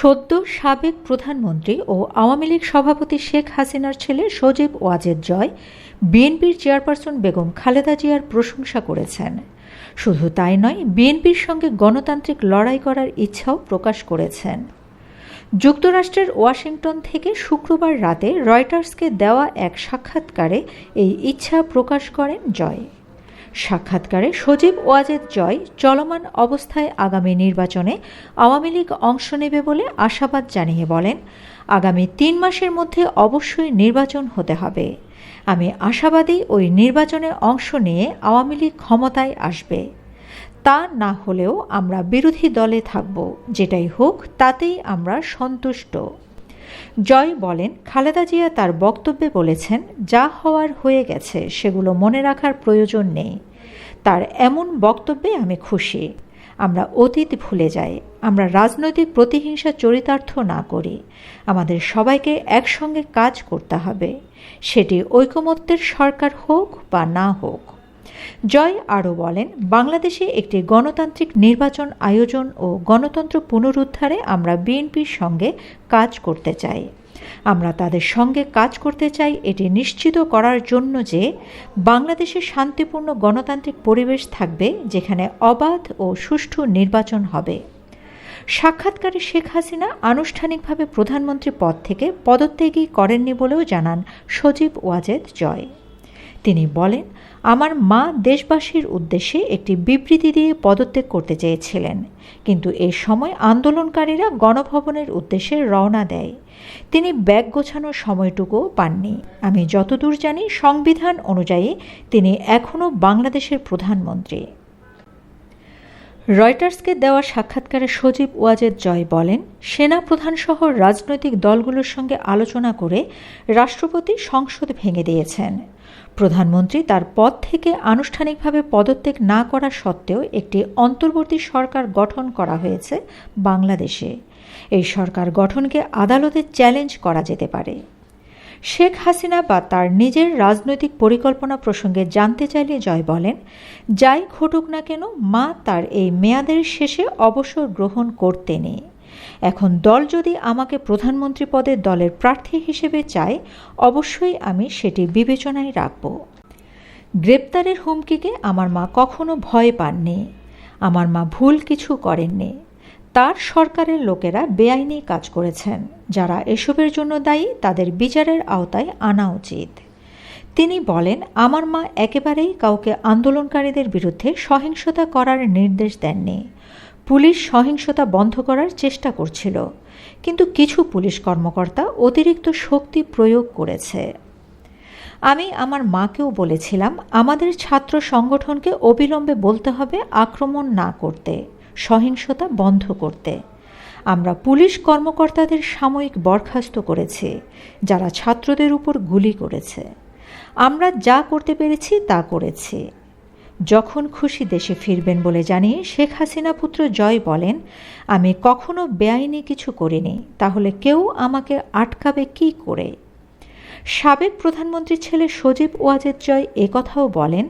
সদ্য সাবেক প্রধানমন্ত্রী ও আওয়ামী লীগ সভাপতি শেখ হাসিনার ছেলে সজীব ওয়াজেদ জয় বিএনপির চেয়ারপারসন বেগম খালেদা জিয়ার প্রশংসা করেছেন। শুধু তাই নয়, বিএনপির সঙ্গে গণতান্ত্রিক লড়াই করার ইচ্ছাও প্রকাশ করেছেন। যুক্তরাষ্ট্রের ওয়াশিংটন থেকে শুক্রবার রাতে রয়টার্সকে দেওয়া এক সাক্ষাৎকারে এই ইচ্ছা প্রকাশ করেন জয়। সাক্ষাৎকারে সজীব ওয়াজেদ জয় চলমান অবস্থায় আগামী নির্বাচনে আওয়ামী লীগ অংশ নেবে বলে আশাবাদ জানিয়ে বলেন, আগামী তিন মাসের মধ্যে অবশ্যই নির্বাচন হতে হবে। আমি আশাবাদী ওই নির্বাচনে অংশ নিয়ে আওয়ামী লীগ ক্ষমতায় আসবে। তা না হলেও আমরা বিরোধী দলে থাকব। যেটাই হোক, তাতেই আমরা সন্তুষ্ট। জয় বলেন, খালেদা জিয়া তার বক্তব্যে বলেছেন, যা হওয়ার হয়ে গেছে, সেগুলো মনে রাখার প্রয়োজন নেই। তার এমন বক্তব্যে আমি খুশি। আমরা অতীত ভুলে যাই, আমরা রাজনৈতিক প্রতিহিংসা চরিতার্থ না করি। আমাদের সবাইকে একসঙ্গে কাজ করতে হবে। সেটি ঐকমত্যের সরকার হোক বা না হোক। জয় আরও বলেন, বাংলাদেশে একটি গণতান্ত্রিক নির্বাচন আয়োজন ও গণতন্ত্র পুনরুদ্ধারে আমরা বিএনপির সঙ্গে কাজ করতে চাই। আমরা তাদের সঙ্গে কাজ করতে চাই এটি নিশ্চিত করার জন্য যে বাংলাদেশে শান্তিপূর্ণ গণতান্ত্রিক পরিবেশ থাকবে যেখানে অবাধ ও সুষ্ঠু নির্বাচন হবে। সাক্ষাৎকারে শেখ হাসিনা আনুষ্ঠানিকভাবে প্রধানমন্ত্রী পদ থেকে পদত্যাগী করেননি বলেও জানান সজীব ওয়াজেদ জয়। তিনি বলেন, আমার মা দেশবাসীর উদ্দেশ্যে একটি বিবৃতি দিয়ে পদত্যাগ করতে চেয়েছিলেন। কিন্তু এ সময় আন্দোলনকারীরা গণভবনের উদ্দেশ্যে রওনা দেয়। তিনি ব্যাগ গোছানোর সময়টুকুও পাননি। আমি যতদূর জানি, সংবিধান অনুযায়ী তিনি এখনও বাংলাদেশের প্রধানমন্ত্রী। রয়টার্সকে দেওয়া সাক্ষাৎকারে সজীব ওয়াজেদ জয় বলেন, সেনা প্রধান প্রধানসহ রাজনৈতিক দলগুলোর সঙ্গে আলোচনা করে রাষ্ট্রপতি সংসদ ভেঙে দিয়েছেন। প্রধানমন্ত্রী তার পদ থেকে আনুষ্ঠানিকভাবে পদত্যাগ না করা সত্ত্বেও একটি অন্তর্বর্তী সরকার গঠন করা হয়েছে বাংলাদেশে। এই সরকার গঠনকে আদালতে চ্যালেঞ্জ করা যেতে পারে। শেখ হাসিনা বা তার নিজের রাজনৈতিক পরিকল্পনা প্রসঙ্গে জানতে চাইলে জয় বলেন, যাই ঘটুক না কেন, মা তার এই মেয়াদের শেষে অবসর গ্রহণ করতেনি এখন দল যদি আমাকে প্রধানমন্ত্রী পদে দলের প্রার্থী হিসেবে চায়, অবশ্যই আমি সেটি বিবেচনায় রাখব। গ্রেপ্তারের হুমকিকে আমার মা কখনো ভয় পাননি। আমার মা ভুল কিছু করেননি। তার সরকারের লোকেরা বেআইনি কাজ করেছেন। যারা এসবের জন্য দায়ী, তাদের বিচারের আওতায় আনা উচিত। তিনি বলেন, আমার মা একেবারেই কাউকে আন্দোলনকারীদের বিরুদ্ধে সহিংসতা করার নির্দেশ দেননি। পুলিশ সহিংসতা বন্ধ করার চেষ্টা করছিল। কিন্তু কিছু পুলিশ কর্মকর্তা অতিরিক্ত শক্তি প্রয়োগ করেছে। আমি আমার মাকেও বলেছিলাম, আমাদের ছাত্র সংগঠনকে অবিলম্বে বলতে হবে আক্রমণ না করতে। সহিংসতা বন্ধ করতে। আমরা পুলিশ কর্মকর্তাদের সাময়িক বরখাস্ত করেছি, যারা ছাত্রদের উপর গুলি করেছে। আমরা যা করতে পেরেছি তা করেছি। যখন খুশি দেশে ফিরবেন বলে জানিয়ে শেখ হাসিনা পুত্র জয় বলেন, আমি কখনো বেআইনি কিছু করিনি, তাহলে কেউ আমাকে আটকাবে কি করে? সাবেক প্রধানমন্ত্রীর ছেলে সজীব ওয়াজেদ জয় কথাও বলেন,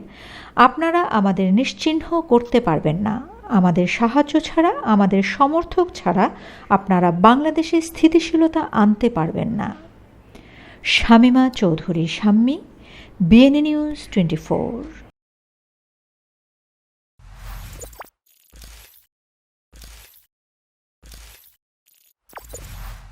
আপনারা আমাদের নিশ্চিহ্ন করতে পারবেন না। আমাদের সাহায্য ছাড়া, আমাদের সমর্থক ছাড়া আপনারা বাংলাদেশে স্থিতিশীলতা আনতে পারবেন না। Shamima Chowdhury, Shammi BNA news twenty four